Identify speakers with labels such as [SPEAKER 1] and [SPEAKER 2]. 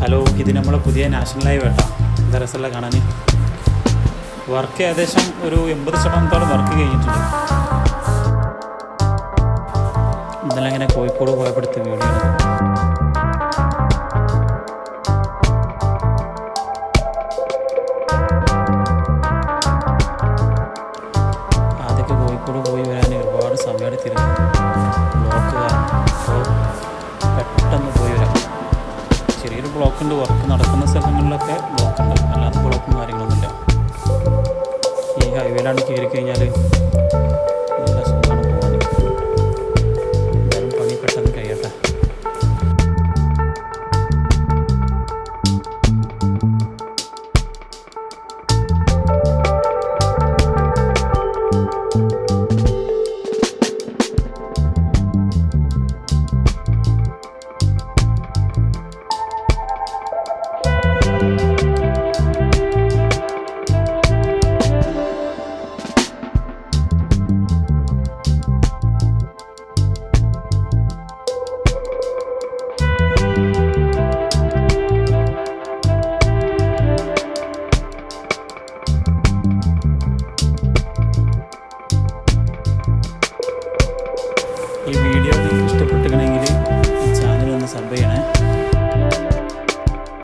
[SPEAKER 1] Hello ഇത് നമ്മളെ പുതിയ നാഷണൽ ലൈവ് കേട്ടോ. എന്താ രസമല്ല കാണാൻ? വർക്ക് ഏകദേശം ഒരു എൺപത് ശതമാനത്തോളം വർക്ക് കഴിഞ്ഞിട്ടുണ്ട്. ഇന്നലെ അങ്ങനെ കോഴിക്കോട് പോയപ്പെടുത്ത വീടുകൾ ആദ്യമൊക്കെ കോഴിക്കോട് പോയി വരാൻ ഒരുപാട് സമയം ചെറിയൊരു ബ്ലോക്ക് ഉണ്ട് വർക്ക് നടക്കുന്ന സ്ഥലങ്ങളിലൊക്കെ ബ്ലോക്ക് ഉണ്ട് അല്ലാതെ ബ്ലോക്കും കാര്യങ്ങളൊന്നുമില്ല. ഈ ഹൈവേയിലാണ് കയറി കഴിഞ്ഞാൽ ഈ വീഡിയോ നിങ്ങൾക്ക്